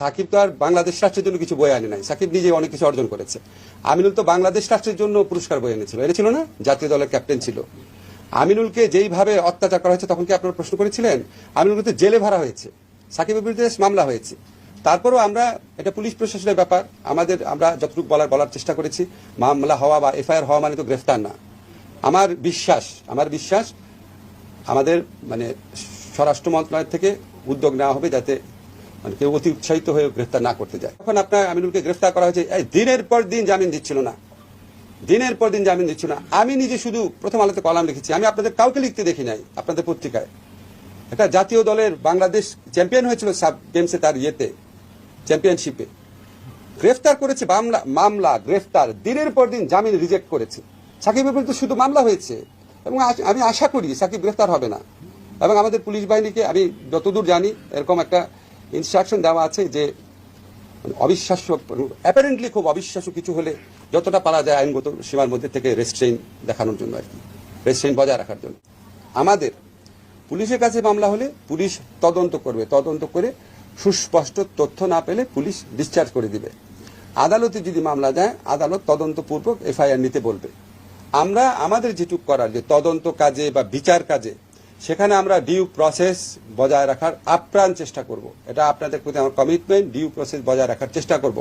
সাকিব তো আর বাংলাদেশ রাষ্ট্রের জন্য কিছু বই আনে নাই। সাকিব নিজে অনেক কিছু অর্জন করেছে। আমিনুল তো বাংলাদেশ রাষ্ট্রের জন্য পুরস্কার বই এনেছিল। এনেছিল না? জাতীয় দলের ক্যাপ্টেন ছিল। আমিনুলকে যেইভাবে অত্যাচার করা হয়েছে, তখন কি আপনারা প্রশ্ন করেছিলেন? আমিনুলকে তো জেলে ভরা হয়েছে। সাকিবের বিরুদ্ধে মামলা হয়েছে। তারপরেও আমরা, এটা পুলিশ প্রশাসনের ব্যাপার। আমাদের, আমরা যতটুকু বলার বলার চেষ্টা করেছি, মামলা হওয়া বা এফআইআর হওয়া মানে তো গ্রেফতার না। আমার বিশ্বাস আমার বিশ্বাস, আমাদের মানে স্বরাষ্ট্র মন্ত্রণালয় থেকে উদ্যোগ নেওয়া হবে যাতে মানে কেউ অতি উৎসাহিত হয়ে গ্রেফতার না করতে যায়। তখন আপনার আমিনুলকে গ্রেফতার করা হয়েছে। দিনের পর দিন জামিন দিচ্ছিল না। দিনের পর দিন জামিন দিচ্ছিল না। আমি নিজে শুধু প্রথম আলোতে কলাম লিখেছি। আমি আপনাদের কাউকে লিখতে দেখি নাই, আপনাদের পত্রিকায়। একটা জাতীয় দলের বাংলাদেশ চ্যাম্পিয়ন হয়েছিল সাব গেমসে তার ইয়েতে, চ্যাম্পিয়নশিপে। গ্রেফতার করেছে মামলা মামলা, গ্রেফতার, দিনের পর দিন জামিন রিজেক্ট করেছে। সাকিবের বিরুদ্ধে শুধু মামলা হয়েছে। এবং আমি আশা করি সাকিব গ্রেফতার হবে না। এবং আমাদের পুলিশ বাহিনীকে, আমি যতদূর জানি, এরকম একটা ইনস্ট্রাকশন দেওয়া আছে যে অবিশ্বাস্য অ্যাপারেন্টলি খুব অবিশ্বাস্য কিছু হলে যতটা পারা যায় আইনগত সীমার মধ্যে থেকে রেস্ট্রেইন দেখানোর জন্য আর কি রেস্ট্রেইন বজায় রাখার জন্য। আমাদের পুলিশের কাছে মামলা হলে পুলিশ তদন্ত করবে, তদন্ত করে সুস্পষ্ট তথ্য না পেলে পুলিশ ডিসচার্জ করে দিবে। আদালতে যদি মামলা যায়, আদালত তদন্তপূর্বক এফআইআর নিতে বলবে। আমরা, আমাদের যেটুক করার যে তদন্ত কাজে বা বিচার কাজে, সেখানে আমরা ডিউ প্রসেস বজায় রাখার আপ্রাণ চেষ্টা করব। এটা আপনাদের প্রতি আমার কমিটমেন্ট ডিউ প্রসেস বজায় রাখার চেষ্টা করব।